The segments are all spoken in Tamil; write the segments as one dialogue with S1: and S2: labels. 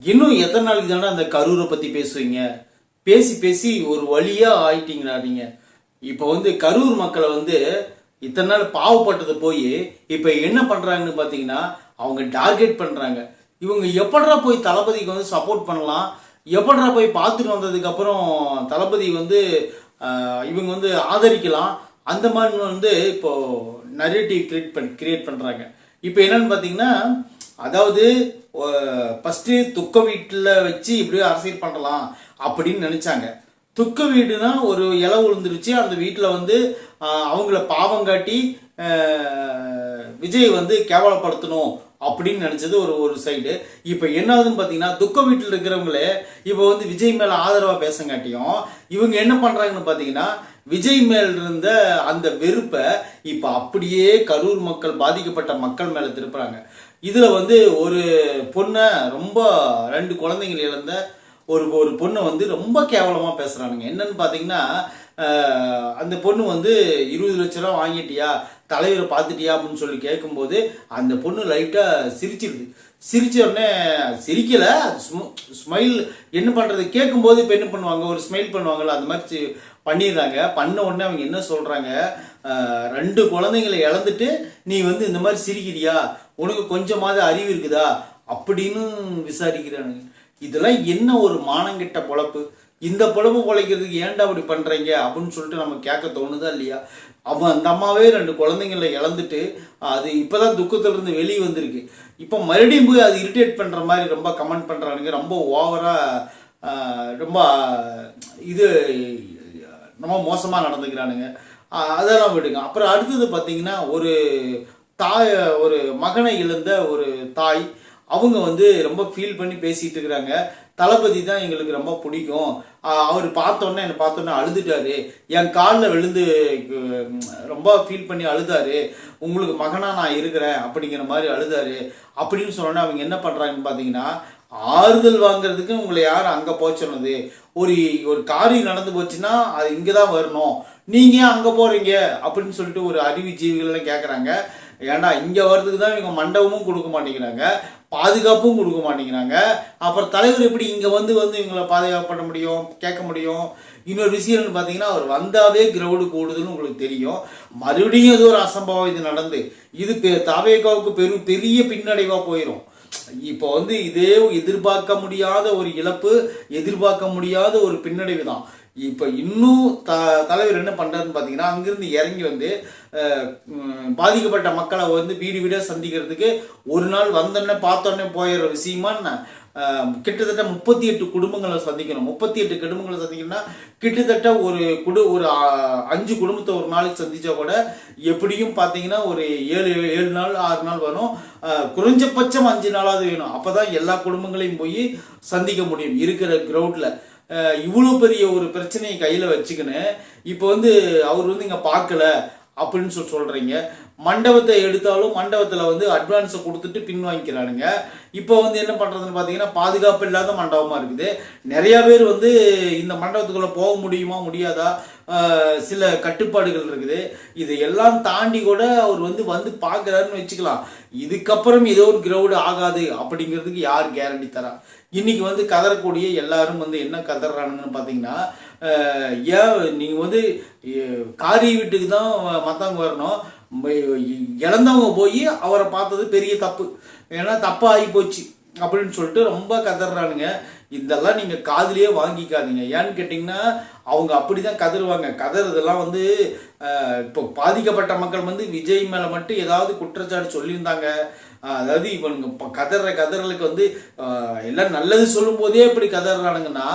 S1: இன்னும் எத்தனை நாளைக்கு தானே அந்த கரூரை பற்றி பேசுவீங்க பேசி பேசி ஒரு வழியாக ஆயிட்டீங்கண்ணா நீங்கள் இப்போ வந்து கரூர் மக்களை வந்து இத்தனை நாள் பாவப்பட்டது போய் இப்போ என்ன பண்ணுறாங்கன்னு பார்த்தீங்கன்னா அவங்க டார்கெட் பண்ணுறாங்க இவங்க எப்படா போய் தளபதிக்கு வந்து சப்போர்ட் பண்ணலாம்? எப்படா போய் பார்த்துட்டு வந்ததுக்கப்புறம் தளபதி வந்து இவங்க வந்து ஆதரிக்கலாம்? அந்த மாதிரி வந்து இப்போ நரேட்டிவ் கிரியேட் பண் கிரியேட் பண்ணுறாங்க இப்போ என்னன்னு பார்த்தீங்கன்னா அதாவது ஃபஸ்ட்டு துக்க வீட்டில் வச்சு இப்படியே அரசியல் பண்ணலாம் அப்படின்னு நினச்சாங்க. துக்க வீடுனா ஒரு இலை விழுந்துருச்சு அந்த வீட்டில் வந்து அவங்கள பாவம் காட்டி விஜய் வந்து கேவலப்படுத்தணும் அப்படின்னு நினச்சது ஒரு ஒரு சைடு இப்போ என்னாகுதுன்னு பார்த்தீங்கன்னா துக்க வீட்டில் இருக்கிறவங்களே இப்போ வந்து விஜய் மேலே ஆதரவாக பேசங்காட்டியும் இவங்க என்ன பண்ணுறாங்கன்னு பார்த்தீங்கன்னா விஜய் மேல் இருந்த அந்த வெறுப்பை இப்போ அப்படியே கரூர் மக்கள் பாதிக்கப்பட்ட மக்கள் மேலே திருப்புறாங்க. இதில் வந்து ஒரு பொண்ணை ரொம்ப ரெண்டு குழந்தைங்கள் இழந்த ஒரு ஒரு பொண்ணை வந்து ரொம்ப கேவலமாக பேசுகிறானுங்க என்னன்னு பார்த்தீங்கன்னா அந்த பொண்ணு வந்து இருபது லட்ச ரூபா வாங்கிட்டியா தலைவரை பார்த்துட்டியா அப்படின்னு சொல்லி கேட்கும்போது அந்த பொண்ணு லைட்டாக சிரிச்சிருது. சிரிச்ச உடனே சிரிக்கல ஸ்மைல் என்ன பண்ணுறது கேட்கும்போது இப்போ என்ன பண்ணுவாங்க? ஒரு ஸ்மைல் பண்ணுவாங்கல்ல அந்த மாதிரி பண்ணிடுறாங்க. பண்ண உடனே அவங்க என்ன சொல்கிறாங்க ரெண்டு குழந்தைங்களை இழந்துட்டு நீ வந்து இந்த மாதிரி சிரிக்கிறியா? உனக்கு கொஞ்சமாவது அறிவு இருக்குதா? அப்படின்னு விசாரிக்கிறானுங்க. இதெல்லாம் என்ன ஒரு மானங்கிட்ட பொழப்பு? இந்த பொழப்பு பொழைக்கிறதுக்கு ஏன்டா அப்படி பண்ணுறீங்க அப்படின்னு சொல்லிட்டு நம்ம கேட்க தோணுதா இல்லையா? அவன் அந்த அம்மாவே ரெண்டு குழந்தைங்கள இழந்துட்டு அது இப்போ தான் இருந்து வெளியே வந்திருக்கு. இப்போ மறுபடியும் போய் அது இரிட்டேட் பண்ணுற மாதிரி ரொம்ப கமெண்ட் பண்ணுறானுங்க ரொம்ப ஓவராக ரொம்ப இது ரொம்ப மோசமாக நடந்துக்கிறானுங்க. அதெல்லாம் விடுங்க. அப்புறம் அடுத்தது பார்த்தீங்கன்னா ஒரு தாய் ஒரு மகனை இழந்த ஒரு தாய் அவங்க வந்து ரொம்ப ஃபீல் பண்ணி பேசிகிட்டு இருக்கிறாங்க. தளபதி தான் எங்களுக்கு ரொம்ப பிடிக்கும். அவர் பார்த்தோன்னே என்னை பார்த்தோன்னே அழுதுட்டாரு. என் காலில் விழுந்து ரொம்ப ஃபீல் பண்ணி அழுதாரு. உங்களுக்கு மகனாக நான் இருக்கிறேன் அப்படிங்கிற மாதிரி அழுதாரு. அப்படின்னு சொன்னோன்னே அவங்க என்ன பண்ணுறாங்கன்னு பார்த்தீங்கன்னா ஆறுதல் வாங்குறதுக்கு உங்களை யார் அங்கே போக சொன்னது? ஒரு ஒரு காரியம் நடந்து போச்சுன்னா அது இங்கே தான் வரணும். நீங்கள் ஏன் அங்கே போகிறீங்க அப்படின்னு சொல்லிட்டு ஒரு அறிவு ஜீவிகள்லாம் கேட்குறாங்க ஏன்னா இங்கே வர்றதுக்கு தான் இவங்க மண்டபமும் கொடுக்க மாட்டேங்கிறாங்க பாதுகாப்பும் கொடுக்க மாட்டேங்கிறாங்க. அப்புறம் தலைவர் எப்படி இங்கே வந்து வந்து இவங்களை பாதுகாப்பு பண்ண முடியும் கேட்க முடியும்? இன்னொரு விஷயம்னு பார்த்தீங்கன்னா அவர் வந்தாவே கிரவுடு கூடுதுன்னு உங்களுக்கு தெரியும். மறுபடியும் ஏதோ ஒரு அசம்பவம் இது நடந்து. இது பெ- தாவேகாவுக்கு பெரும் பெரிய பின்னடைவாக போயிடும் இப்போ வந்து இதே எதிர்பார்க்க முடியாத ஒரு இழப்பு எதிர்பார்க்க முடியாத ஒரு பின்னடைவு தான். இப்போ இன்னும் த தலைவர் என்ன பண்ணுறாருன்னு பார்த்தீங்கன்னா அங்கேருந்து இறங்கி வந்து பாதிக்கப்பட்ட மக்களை வந்து வீடு வீடாக சந்திக்கிறதுக்கு ஒரு நாள் வந்தோடனே பார்த்தோன்னே போயிடுற விஷயமா நான், கிட்டத்தட்ட முப்பத்தி எட்டு குடும்பங்களை சந்திக்கணும். முப்பத்தி எட்டு குடும்பங்களை சந்திக்கணும்னா கிட்டத்தட்ட ஒரு குடு ஒரு அஞ்சு குடும்பத்தை ஒரு நாளைக்கு சந்திச்சா கூட எப்படியும் பார்த்தீங்கன்னா ஒரு ஏழு ஏழு நாள் ஆறு நாள் வரும். குறைஞ்சபட்சம் அஞ்சு நாளாவது வேணும். அப்போ தான் எல்லா குடும்பங்களையும் போய் சந்திக்க முடியும் இருக்கிற கிரௌண்டில் இவ்வளோ பெரிய ஒரு பிரச்சனையை கையில் வச்சுக்கின்னு இப்போ வந்து அவர் வந்து இங்கே பார்க்கல அப்படின்னு சொல்லி சொல்கிறீங்க மண்டபத்தை எடுத்தாலும் மண்டபத்தில் வந்து அட்வான்ஸை கொடுத்துட்டு பின் வாங்கிக்கிறானுங்க. இப்போ வந்து என்ன பண்ணுறதுன்னு பார்த்தீங்கன்னா பாதுகாப்பு இல்லாத மண்டபமாக இருக்குது. நிறையா பேர் வந்து இந்த மண்டபத்துக்குள்ளே போக முடியுமா முடியாதா? சில கட்டுப்பாடுகள் இருக்குது. இது எல்லாம் தாண்டி கூட அவர் வந்து வந்து பார்க்குறாருன்னு வச்சுக்கலாம். இதுக்கப்புறம் ஏதோ ஒரு கிரௌடு ஆகாது அப்படிங்கிறதுக்கு யார் கேரண்டி தரா? இன்றைக்கி வந்து கதறக்கூடிய எல்லாரும் வந்து என்ன கதறானுங்கன்னு பார்த்தீங்கன்னா ஏன் நீங்கள் வந்து காரி வீட்டுக்கு தான் மற்றவங்க வரணும். இழந்தவங்க போய் அவரை பார்த்தது பெரிய தப்பு. ஏன்னா தப்பாகி போச்சு. அப்படின்னு சொல்லிட்டு ரொம்ப கதறானுங்க. இதெல்லாம் நீங்கள் காதிலேயே வாங்கிக்காதீங்க. ஏன்னு கேட்டிங்கன்னா அவங்க அப்படி தான் கதறுவாங்க. கதறதெல்லாம் வந்து இப்போ பாதிக்கப்பட்ட மக்கள் வந்து விஜய் மேலே மட்டும் ஏதாவது குற்றச்சாட்டு சொல்லியிருந்தாங்க. அதாவது இவனுங்க இப்போ கதற கதறலுக்கு வந்து எல்லாம் நல்லது சொல்லும் போதே இப்படி கதறானுங்கன்னா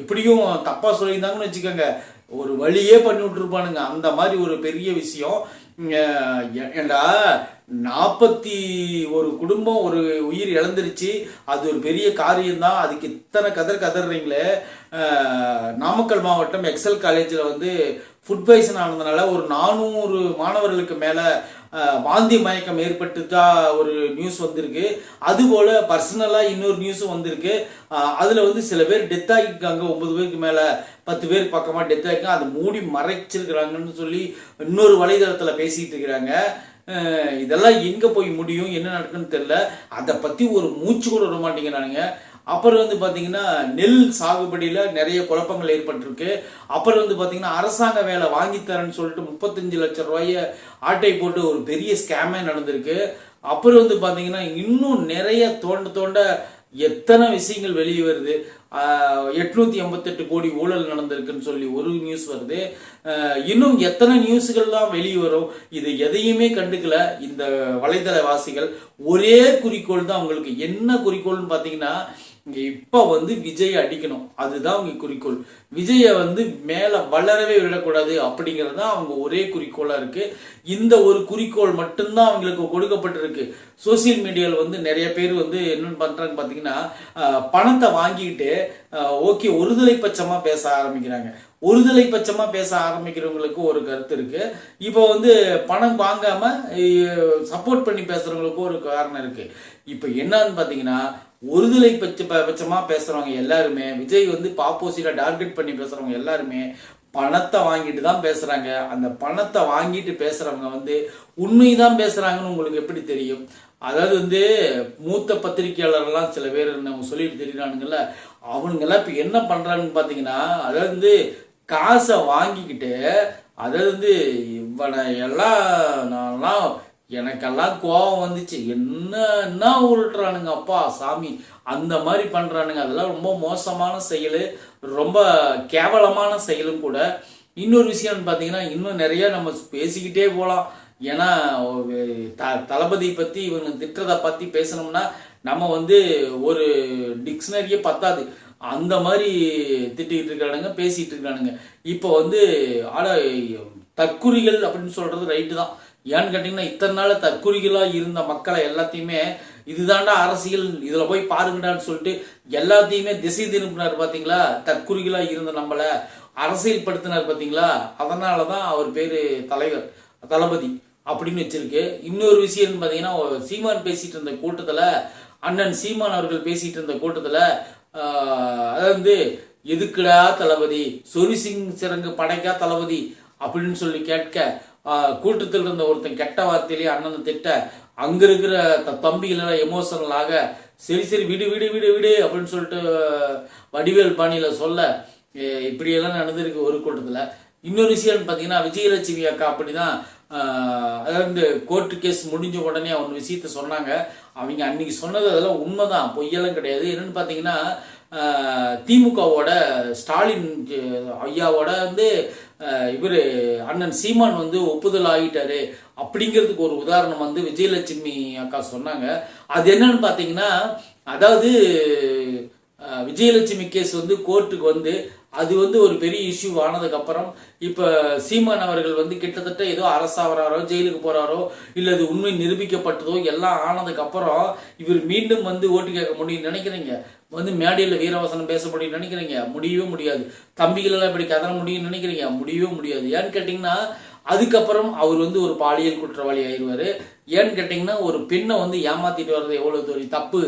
S1: எப்படியும் தப்பாக சொல்லியிருந்தாங்கன்னு வச்சுக்கோங்க. ஒரு வழியே பண்ணி விட்டுருப்பானுங்க. அந்த மாதிரி ஒரு பெரிய விஷயம். ஏண்டா நாற்பத்தி ஒரு குடும்பம் ஒரு உயிர் இழந்துருச்சு. அது ஒரு பெரிய காரியம்தான். அதுக்கு இத்தனை கதர் கதறீங்களே நாமக்கல் மாவட்டம் எக்ஸல் காலேஜில் வந்து ஃபுட் பாய்சன் ஆனதுனால ஒரு நானூறு மாணவர்களுக்கு மேலே வாந்தி மயக்கம் ஏற்பட்டுதா ஒரு நியூஸ் வந்திருக்கு. அதுபோல் பர்சனலாக இன்னொரு நியூஸும் வந்திருக்கு. அதில் வந்து சில பேர் டெத் ஆகியிருக்காங்க. ஒம்பது பேருக்கு மேலே பத்து பேர் பக்கமாக டெத் ஆகிருக்காங்க அதை மூடி மறைச்சிருக்கிறாங்கன்னு சொல்லி இன்னொரு வலைதளத்தில் பேசிகிட்டு இருக்கிறாங்க. இதெல்லாம் எங்கே போய் முடியும்? என்ன நடக்குன்னு தெரில அதை பற்றி ஒரு மூச்சு கூட விட மாட்டேங்கிறானுங்க. அப்புறம் வந்து பார்த்தீங்கன்னா நெல் சாகுபடியில் நிறைய குழப்பங்கள் ஏற்பட்டிருக்கு. அப்புறம் வந்து பார்த்தீங்கன்னா அரசாங்க வேலை வாங்கி தரேன்னு சொல்லிட்டு முப்பத்தஞ்சு லட்சம் ரூபாய ஆட்டை போட்டு ஒரு பெரிய ஸ்கேமே நடந்திருக்கு. அப்புறம் வந்து பார்த்தீங்கன்னா இன்னும் நிறைய தோண்ட தோண்ட எத்தனை விஷயங்கள் வெளியே வருது. எட்நூத்தி எண்பத்தெட்டு கோடி ஊழல் நடந்திருக்குன்னு சொல்லி ஒரு நியூஸ் வருது. இன்னும் எத்தனை நியூஸுகள்லாம் வெளியே வரும்? இது எதையுமே கண்டுக்கல இந்த வலைதளவாசிகள். ஒரே குறிக்கோள் தான் அவங்களுக்கு என்ன குறிக்கோள்னு பார்த்தீங்கன்னா இங்கே இப்போ வந்து விஜய் அடிக்கணும். அதுதான் அவங்க குறிக்கோள். விஜயை வந்து மேலே வளரவே விடக்கூடாது அப்படிங்கிறது தான் அவங்க ஒரே குறிக்கோளாக இருக்குது இந்த ஒரு குறிக்கோள் மட்டும்தான் அவங்களுக்கு கொடுக்கப்பட்டிருக்கு. சோசியல் மீடியாவில் வந்து நிறைய பேர் வந்து என்னென்னு பண்ணுறாங்க பார்த்தீங்கன்னா பணத்தை வாங்கிக்கிட்டு ஓகே ஒருதலை பட்சமாக பேச ஆரம்பிக்கிறாங்க. ஒருதலை பட்சமாக பேச ஆரம்பிக்கிறவங்களுக்கு ஒரு கருத்து இருக்குது இப்போ வந்து பணம் வாங்காமல் சப்போர்ட் பண்ணி பேசுகிறவங்களுக்கும் ஒரு காரணம் இருக்குது இப்போ என்னன்னு பார்த்தீங்கன்னா ஒருதலை பட்ச பட்சமா பேசுறவங்க எல்லாருமே விஜய் வந்து ஆப்போசிட்டா டார்கெட் பண்ணி பேசுறவங்க எல்லாருமே பணத்தை வாங்கிட்டு தான் பேசுறாங்க. அந்த பணத்தை வாங்கிட்டு பேசுறவங்க வந்து உண்மைதான் பேசுறாங்கன்னு உங்களுக்கு எப்படி தெரியும்? அதாவது வந்து மூத்த பத்திரிகையாளர்லாம் சில பேர் நம்ம சொல்லிட்டு தெரியுறானுங்கல்ல அவனுங்கெல்லாம் இப்போ என்ன பண்றாங்கன்னு பார்த்தீங்கன்னா அதாவது வந்து காசை வாங்கிக்கிட்டு அதாவது வந்து இவனை எல்லாம் நான்லாம் எனக்கெல்லாம் கோபம் வந்துச்சு. என்ன என்ன உருட்டுறானுங்க அப்பா சாமி. அந்த மாதிரி பண்ணுறானுங்க அதெல்லாம் ரொம்ப மோசமான செயல். ரொம்ப கேவலமான செயலும் கூட. இன்னொரு விஷயம்னு பார்த்தீங்கன்னா இன்னும் நிறைய நம்ம பேசிக்கிட்டே போகலாம் ஏன்னா த தளபதி பற்றி இவங்க திட்டத்தை பற்றி பேசணும்னா நம்ம வந்து ஒரு டிக்ஷனரியே பத்தாது. அந்த மாதிரி திட்டிக்கிட்டு இருக்கானுங்க பேசிகிட்டு இருக்கானுங்க இப்போ வந்து ஆட தற்குறிகள் அப்படின்னு சொல்கிறது ரைட்டு தான். ஏன்னு கேட்டிங்கன்னா இத்தனை நாள் தற்குறிகளாக இருந்த மக்களை எல்லாத்தையுமே இதுதாண்டா அரசியல் இதில் போய் பாருங்கடான்னு சொல்லிட்டு எல்லாத்தையுமே திசை திருப்பினார் பார்த்தீங்களா தற்குறிகளாக இருந்த நம்மளை அரசியல் படுத்தினார் பார்த்தீங்களா அதனால தான் அவர் பேர் தலைவர் தளபதி அப்படின்னு வச்சிருக்கு. இன்னொரு விஷயம் பார்த்தீங்கன்னா சீமான் பேசிட்டு இருந்த கூட்டத்தில் அண்ணன் சீமான் அவர்கள் பேசிட்டு இருந்த கூட்டத்தில் அதாவது வந்து எதுக்குடா தளபதி? சொரிசிங் சிறங்கு படைக்கா தளபதி அப்படின்னு சொல்லி கேட்க கூட்டத்தில் இருந்த ஒருத்தன் கெட்ட வார்த்தையிலேயே அண்ணன் திட்ட அங்க இருக்கிற த- தம்பிகள் எல்லாம் எமோஷனலாக சரி சரி விடு விடு விடு விடு அப்படின்னு சொல்லிட்டு வடிவேல் பாணியில சொல்ல இப்படியெல்லாம் நடந்திருக்கு ஒரு கூட்டத்தில். இன்னொரு விஷயம்னு பார்த்தீங்கன்னா விஜயலட்சுமி அக்கா அப்படிதான் அதாவது கோர்ட்டு கேஸ் முடிஞ்ச உடனே அவங்க விஷயத்த சொன்னாங்க. அவங்க அன்னைக்கு சொன்னது அதெல்லாம் உண்மைதான் பொய்யெல்லாம் கிடையாது. என்னன்னு பார்த்தீங்கன்னா திமுகவோட ஸ்டாலின் ஐயாவோட வந்து இவர் அண்ணன் சீமான் வந்து ஒப்புதல் ஆகிட்டாரு அப்படிங்கிறதுக்கு ஒரு உதாரணம் வந்து விஜயலட்சுமி அக்கா சொன்னாங்க. அது என்னன்னு பார்த்தீங்கன்னா அதாவது விஜயலட்சுமி கேஸ் வந்து கோர்ட்டுக்கு வந்து அது வந்து ஒரு பெரிய இஷ்யூ ஆனதுக்கு அப்புறம் இப்போ சீமான் அவர்கள் வந்து கிட்டத்தட்ட ஏதோ அரசாவறாரோ ஜெயிலுக்கு போறாரோ இல்லை அது உண்மை நிரூபிக்கப்பட்டதோ எல்லாம் ஆனதுக்கு அப்புறம் இவர் மீண்டும் வந்து ஓட்டு கேட்க முடியும்னு நினைக்கிறீங்க? வந்து மேடையில் வீரவசனம் பேச முடியும்னு நினைக்கிறீங்க? முடியவே முடியாது. தம்பிகள் எல்லாம் இப்படி கதற முடியும்னு நினைக்கிறீங்க? முடியவே முடியாது. ஏன்னு கேட்டிங்கன்னா அதுக்கப்புறம் அவர் வந்து ஒரு பாலியல் குற்றவாளி ஆயிடுவார் ஏன்னு கேட்டிங்கன்னா ஒரு பெண்ணை வந்து ஏமாத்திட்டு வர்றது எவ்வளோ தூரம் தப்பு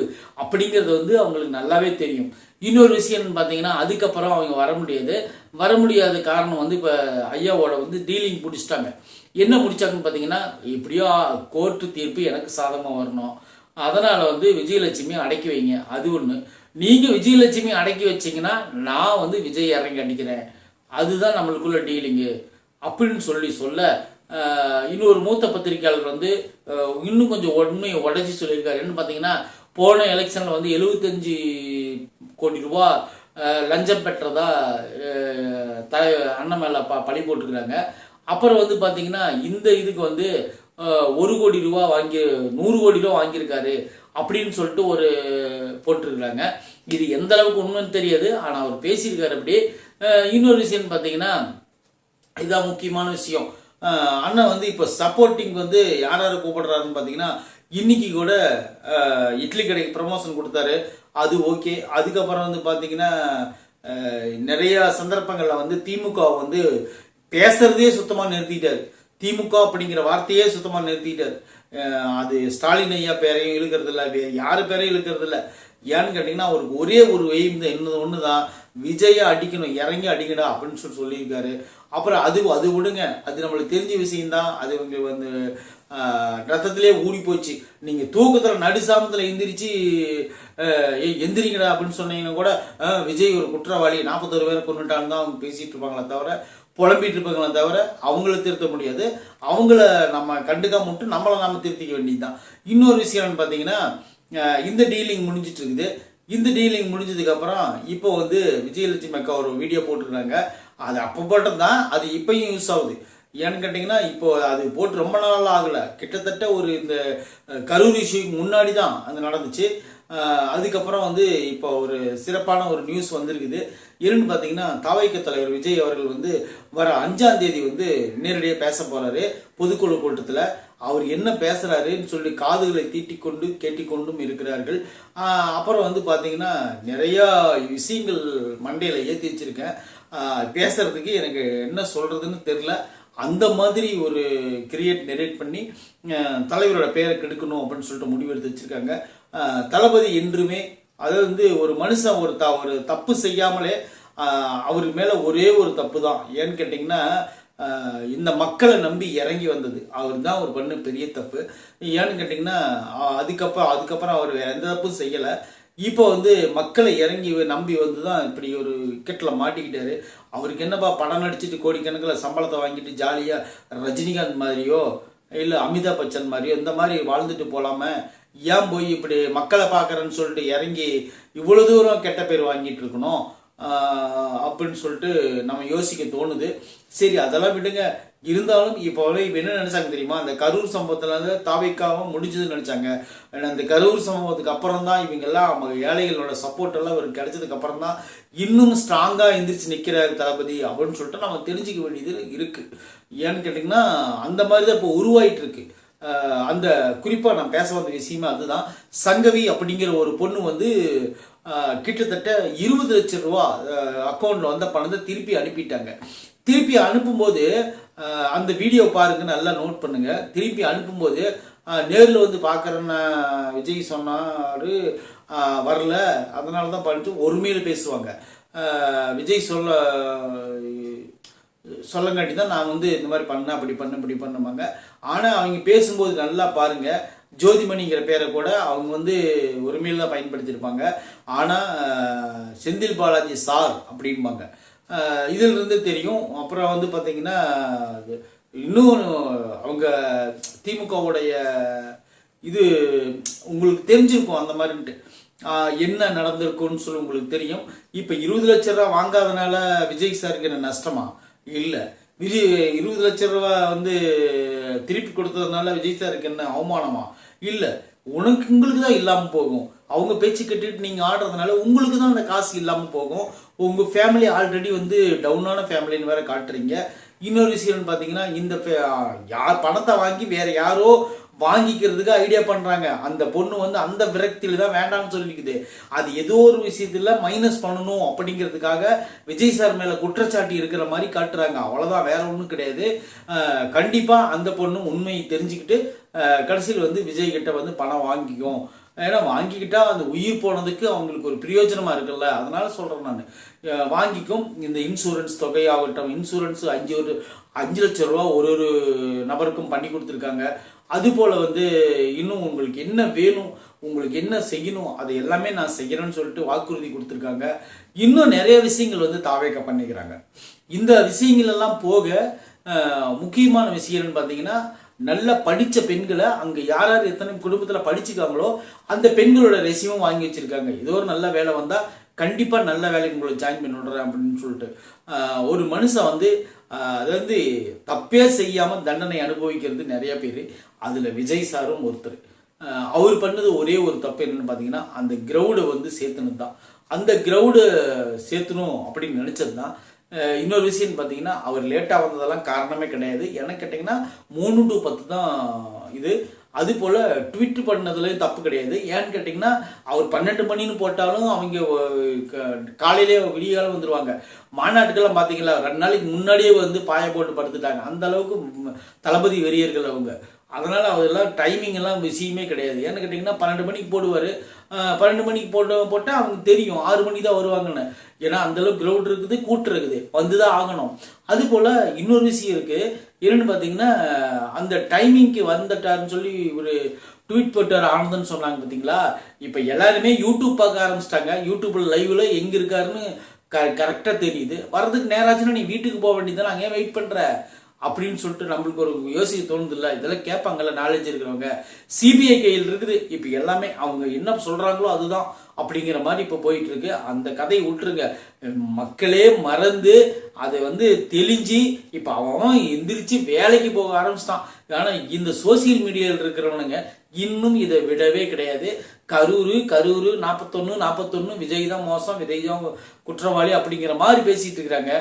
S1: அப்படிங்கிறது வந்து அவங்களுக்கு நல்லாவே தெரியும். இன்னொரு விஷயம்னு பார்த்தீங்கன்னா அதுக்கப்புறம் அவங்க வர முடியாது. வர முடியாத காரணம் வந்து இப்போ ஐயாவோட வந்து டீலிங் பிடிச்சிட்டாங்க என்ன பிடிச்சாங்கன்னு பார்த்தீங்கன்னா எப்படியோ கோர்ட்டு தீர்ப்பு எனக்கு சாதகமாக வரணும். அதனால் வந்து விஜயலட்சுமி அடக்கி வைங்க. அது ஒன்று நீங்கள் விஜயலட்சுமி அடக்கி வச்சீங்கன்னா நான் வந்து விஜய் இறங்கி அடிக்கிறேன் அதுதான் நம்மளுக்குள்ள டீலிங்கு அப்படின்னு சொல்லி சொல்ல இன்னொரு மூத்த பத்திரிகையாளர் வந்து இன்னும் கொஞ்சம் உண்மையை உடச்சி சொல்லியிருக்காரு என்னன்னு பார்த்தீங்கன்னா போன எலெக்ஷனில் வந்து எழுபத்தஞ்சு கோடி ரூபா லஞ்சம் பெற்றதா தலை த அண்ணன் மேலே ப பழி போட்டுக்கிறாங்க அப்புறம் வந்து பார்த்தீங்கன்னா இந்த இதுக்கு வந்து ஒரு கோடி ரூபா வாங்கி நூறு கோடி ரூபா வாங்கியிருக்காரு அப்படின்னு சொல்லிட்டு ஒரு போட்டிருக்கிறாங்க. இது எந்த அளவுக்கு உண்மைன்னு தெரியாது ஆனால் அவர் பேசியிருக்காரு அப்படி இன்னொரு விஷயம் பார்த்தீங்கன்னா இதுதான் முக்கியமான விஷயம். அண்ணா அண்ணன் வந்து இப்போ சப்போர்ட்டிங் வந்து யார் யார் கூப்பிடுறாருன்னு பார்த்தீங்கன்னா இன்னைக்கு கூட இட்லி கடைக்கு ப்ரமோஷன் கொடுத்தாரு. அது ஓகே அதுக்கப்புறம் வந்து பார்த்தீங்கன்னா நிறைய சந்தர்ப்பங்களில் வந்து திமுக வந்து பேசுறதே சுத்தமாக நிறுத்திட்டார். திமுக அப்படிங்கிற வார்த்தையே சுத்தமாக நிறுத்திட்டார். அது ஸ்டாலின் ஐயா பேரையும் இழுக்கிறது இல்லை யார் பேரையும் இழுக்கிறது இல்லை ஏன்னு கேட்டிங்கன்னா அவருக்கு ஒரே ஒரு வெயும் தான் என்ன ஒன்று தான் விஜயை அடிக்கணும் இறங்கி அடிக்கணும் அப்படின்னு சொல்லி சொல்லியிருக்காரு. அப்புறம் அது அது விடுங்க. அது நம்மளுக்கு தெரிஞ்ச விஷயம்தான். அது இவங்க வந்து ரத்தத்திலே ஊறி போச்சு. நீங்கள் தூக்கத்தில் நடுசாமத்தில் எந்திரிச்சு ஏய், எந்திரிங்கடா அப்படின்னு சொன்னீங்கன்னா கூட விஜய் ஒரு குற்றவாளி. நாற்பத்தொரு பேரை கொண்டுட்டான்னு தான் அவங்க பேசிகிட்டு இருப்பாங்களே தவிர புலம்பிட்டு இருப்பாங்களே தவிர அவங்கள திருத்த முடியாது. அவங்கள நம்ம கண்டுக்காம மட்டும் நம்மளை நாம் திருத்திக்க வேண்டியதுதான். இன்னொரு விஷயம் என்னன்னு பார்த்தீங்கன்னா இந்த டீலிங் முடிஞ்சிட்டு இருக்குது இந்த டீலிங் முடிஞ்சதுக்கப்புறம் இப்போ வந்து விஜயலட்சுமி அக்கா ஒரு வீடியோ போட்டிருக்காங்க. அது அப்போ மட்டும்தான் அது இப்போயும் யூஸ் ஆகுது. ஏன்னு கேட்டிங்கன்னா இப்போ அது போட்டு ரொம்ப நாள் ஆகலை. கிட்டத்தட்ட ஒரு இந்த கரூர் இஷ்யூக்கு முன்னாடி தான் அது நடந்துச்சு. அதுக்கப்புறம் வந்து இப்போ ஒரு சிறப்பான ஒரு நியூஸ் வந்திருக்குது. என்னன்னு பார்த்தீங்கன்னா தாவைக்க தலைவர் விஜய் அவர்கள் வந்து வர அஞ்சாம் தேதி வந்து நேரடியாக பேச போகிறாரு பொதுக்குழு கூட்டத்தில். அவர் என்ன பேசுகிறாருன்னு சொல்லி காதுகளை தீட்டிக்கொண்டு கேட்டிக்கொண்டும் இருக்கிறார்கள். அப்புறம் வந்து பார்த்தீங்கன்னா நிறையா விஷயங்கள் மண்டையில் ஏற்றி வச்சுருக்கேன். பேசுகிறதுக்கு பேசுறதுக்கு எனக்கு என்ன சொல்கிறதுன்னு தெரில அந்த மாதிரி ஒரு கிரியேட் நெரேட் பண்ணி தலைவரோட பேரை கெடுக்கணும் அப்படின்னு சொல்லிட்டு முடிவெடுத்து வச்சுருக்காங்க. தளபதி என்றுமே அது வந்து ஒரு மனுஷன் ஒரு த ஒரு தப்பு செய்யாமலே அவர் மேலே ஒரே ஒரு தப்பு தான் ஏன்னு கேட்டிங்கன்னா இந்த மக்களை நம்பி இறங்கி வந்தது. அவர் தான் அவர் பண்ண பெரிய தப்பு. ஏன்னு கேட்டிங்கன்னா அதுக்கப்புறம் அதுக்கப்புறம் அவர் வேறு எந்த தப்பும் செய்யலை. இப்போ வந்து மக்களை இறங்கி நம்பி வந்து தான் இப்படி ஒரு விக்கெட்டில் மாட்டிக்கிட்டாரு. அவருக்கு என்னப்பா படம் நடிச்சிட்டு கோடிக்கணக்கில் சம்பளத்தை வாங்கிட்டு ஜாலியாக ரஜினிகாந்த் மாதிரியோ இல்லை அமிதாப் பச்சன் மாதிரியோ இந்த மாதிரி வாழ்ந்துட்டு போலாம? ஏன் போய் இப்படி மக்களை பார்க்குறேன்னு சொல்லிட்டு இறங்கி இவ்வளோ தூரம் கெட்ட பேர் வாங்கிட்டு இருக்கணும்? அப்படின்னு சொல்லிட்டு நம்ம யோசிக்க தோணுது. சரி அதெல்லாம் விடுங்க. இருந்தாலும் இப்போ இப்போ என்ன நினைச்சாங்க தெரியுமா? அந்த கரூர் சம்பவத்தில் இருந்து தாவைக்காவும் முடிஞ்சதுன்னு நினைச்சாங்க. அந்த கரூர் சம்பவத்துக்கு அப்புறம் தான் இவங்கெல்லாம் அவங்க ஏழைகளோட சப்போர்ட் எல்லாம் இவருக்கு கிடைச்சதுக்கு அப்புறம் தான் இன்னும் ஸ்ட்ராங்காக எந்திரிச்சு நிற்கிறார் தளபதி அப்படின்னு சொல்லிட்டு நம்ம தெரிஞ்சுக்க வேண்டியது இருக்கு. ஏன்னு கேட்டிங்கன்னா அந்த மாதிரி தான் இப்போ உருவாயிட்டு இருக்கு. அந்த குறிப்பாக நான் பேச வந்த விஷயமே அதுதான். சங்கவி அப்படிங்கிற ஒரு பொண்ணு வந்து கிட்டத்தட்ட இருபது லட்சம் ரூபா அக்கௌண்ட்டில் வந்த பணத்தை திருப்பி அனுப்பிட்டாங்க. திருப்பி அனுப்பும்போது அந்த வீடியோ பாருங்க நல்லா நோட் பண்ணுங்க. திருப்பி அனுப்பும்போது நேரில் வந்து பார்க்குறேன்னு விஜய் சொன்னார் வரல. அதனால தான் பண்ணிட்டு ஒருமையில் பேசுவாங்க. விஜய் சொல்ல சொல்லங்காட்டி தான் நான் வந்து இந்த மாதிரி பண்ணேன் அப்படி பண்ண இப்படி பண்ணுவாங்க ஆனால் அவங்க பேசும்போது நல்லா பாருங்கள் ஜோதிமணிங்கிற பேரை கூட அவங்க வந்து உரிமையில் தான் பயன்படுத்தியிருப்பாங்க. ஆனால் செந்தில் பாலாஜி சார் அப்படிம்பாங்க. இதிலிருந்து தெரியும். அப்புறம் வந்து பார்த்தீங்கன்னா இன்னும் அவங்க திமுகவுடைய இது உங்களுக்கு தெரிஞ்சிருக்கும் அந்த மாதிரின்ட்டு. என்ன நடந்திருக்குன்னு சொல்லி உங்களுக்கு தெரியும். இப்போ இருபது லட்ச ரூபா வாங்காதனால விஜய் சாருக்கு என்ன நஷ்டமா? இல்லை. விஜய் இருபது லட்ச ரூபா வந்து திருப்பி கொடுத்ததுனால விஜய் சாருக்கு என்ன அவமானமா? இல்லை. உனக்கு உங்களுக்கு தான் இல்லாமல் போகும். அவங்க பேச்சு கட்டிட்டு நீங்கள் ஆடுறதுனால உங்களுக்கு தான் அந்த காசு இல்லாமல் போகும். உங்கள் ஃபேமிலி ஆல்ரெடி வந்து டவுனான ஃபேமிலின்னு வேற காட்டுறீங்க. இன்னொரு விஷயம்னு பார்த்தீங்கன்னா இந்த ஃபே- யார் பணத்தை வாங்கி வேற யாரோ வாங்கிக்கிறதுக்கு ஐடியா பண்ணுறாங்க அந்த பொண்ணு வந்து அந்த விரக்தியில் தான் வேண்டாம்னு சொல்லிக்குது. அது ஏதோ ஒரு விஷயத்தில் மைனஸ் பண்ணணும் அப்படிங்கிறதுக்காக விஜய் சார் மேலே குற்றச்சாட்டு இருக்கிற மாதிரி காட்டுறாங்க. அவ்வளோதான் வேற ஒன்றும் கிடையாது. கண்டிப்பாக அந்த பொண்ணு உண்மையை தெரிஞ்சுக்கிட்டு கடைசியில் வந்து விஜய் கிட்ட வந்து பணம் வாங்கிக்கும். ஏன்னா வாங்கிக்கிட்டா அந்த உயிர் போனதுக்கு அவங்களுக்கு ஒரு பிரயோஜனமாக இருக்குல்ல. அதனால சொல்கிறேன் நான். வாங்கிக்கும். இந்த இன்சூரன்ஸ் தொகையாகட்டும் இன்சூரன்ஸ் அஞ்சு ஒரு அஞ்சு லட்சம் ரூபா ஒரு ஒரு நபருக்கும் பண்ணி கொடுத்துருக்காங்க. அதுபோல் வந்து இன்னும் உங்களுக்கு என்ன வேணும் உங்களுக்கு என்ன செய்யணும் அது எல்லாமே நான் செய்கிறேன்னு சொல்லிட்டு வாக்குறுதி கொடுத்துருக்காங்க. இன்னும் நிறைய விஷயங்கள் வந்து தாவேக்க பண்ணிக்கிறாங்க. இந்த விஷயங்கள் எல்லாம் போக முக்கியமான விஷயம்னு பார்த்தீங்கன்னா நல்லா படித்த பெண்களை அங்கே யார் யார் எத்தனை குடும்பத்தில் படிச்சுக்காங்களோ அந்த பெண்களோட ரெசியூமும் வாங்கி வச்சிருக்காங்க. ஏதோ ஒரு நல்ல வேலை வந்தால் கண்டிப்பாக நல்ல வேலைக்கு உங்களை ஜாயின் பண்ணி விடுறேன் அப்படின்னு சொல்லிட்டு. ஒரு மனுஷன் வந்து அது வந்து தப்பே செய்யாமல் தண்டனை அனுபவிக்கிறது நிறைய பேர். அதில் விஜய் சாரும் ஒருத்தர். அவர் பண்ணது ஒரே ஒரு தப்பு என்னன்னு பார்த்தீங்கன்னா அந்த கிரௌடை வந்து சேர்த்துனது தான் அந்த கிரவுடை சேர்த்துணும் அப்படின்னு நினச்சது தான் இன்னொரு விஷயம்னு பார்த்தீங்கன்னா அவர் லேட்டாக வந்ததெல்லாம் காரணமே கிடையாது. எனக்கு கேட்டிங்கன்னா மூணு டு பத்து தான் இது. அது போல் ட்விட் பண்ணதுலேயும் தப்பு கிடையாது. ஏன்னு கேட்டிங்கன்னா அவர் பன்னெண்டு மணின்னு போட்டாலும் அவங்க க- காலையிலே விடியகாலம் வந்துடுவாங்க மாநாட்டுக்கெல்லாம் பார்த்தீங்களா ரெண்டு நாளைக்கு முன்னாடியே வந்து பாய போட்டு படுத்துட்டாங்க. அந்த அளவுக்கு தளபதி வெறியர்கள் அவங்க. அதனால் அதெல்லாம் டைமிங் எல்லாம் விஷயமே கிடையாது. ஏன்னு கேட்டிங்கன்னா பன்னெண்டு மணிக்கு போடுவார். பன்னெண்டு மணிக்கு போட்டு போட்டால் அவங்க தெரியும். ஆறு மணிக்கு தான் வருவாங்கன்னு. ஏன்னா அந்தளவுக்கு க்ரௌட் இருக்குது கூட்டம் இருக்குது. வந்து தான் ஆகணும். அது போல் இன்னொரு விஷயம் இருக்குது என்னென்னு பார்த்தீங்கன்னா அந்த டைமிங்க்கு வந்துட்டாருன்னு சொல்லி ஒரு ட்வீட் போட்டார் ஆனந்தன் சொன்னாங்க பார்த்தீங்களா இப்போ எல்லாருமே யூடியூப் பார்க்க ஆரம்பிச்சிட்டாங்க. யூடியூப்பில் லைவில் எங்கே இருக்காருன்னு க கரெக்டாக தெரியுது. வர்றதுக்கு நேராச்சுன்னா நீ வீட்டுக்கு போக வேண்டியதானே அங்கேயே வெயிட் பண்ணுற அப்படின்னு சொல்லிட்டு நம்மளுக்கு ஒரு யோசிக்க தோணுது இல்லை இதெல்லாம் கேட்பாங்கல்ல நாலேஜ் இருக்கிறவங்க. சிபிஐ கையில் இருக்குது. இப்போ எல்லாமே அவங்க என்ன சொல்கிறாங்களோ அதுதான் அப்படிங்கிற மாதிரி இப்போ போயிட்டு இருக்கு அந்த கதையை விட்டுருங்க மக்களே மறந்து அதை வந்து தெளிஞ்சு இப்போ அவன் எந்திரிச்சு வேலைக்கு போக ஆரம்பிச்சிட்டான். ஆனால் இந்த சோசியல் மீடியாவில் இருக்கிறவனுங்க இன்னும் இதை விடவே கிடையாது. கரூர் கரூர் நாற்பத்தொன்று நாற்பத்தொன்று விஜய் தான் மோசம் விஜய் தான் குற்றவாளி அப்படிங்கிற மாதிரி பேசிகிட்டு இருக்கிறாங்க.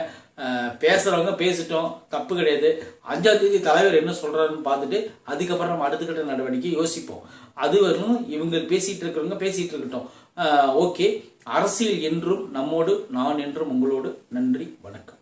S1: பேசுகிறவங்க பேசுறவங்க பேசிட்டோம் தப்பு கிடையாது. அஞ்சாம் தேதி தலைவர் என்ன சொல்றாருன்னு பார்த்துட்டு அதுக்கப்புறம் நம்ம அடுத்த கட்ட நடவடிக்கை யோசிப்போம். அது இவங்க பேசிட்டு இருக்கிறவங்க பேசிட்டு இருக்கட்டும். ஓகே. அரசியல் என்றும் நம்மோடு நான் என்றும் உங்களோடு நன்றி வணக்கம்.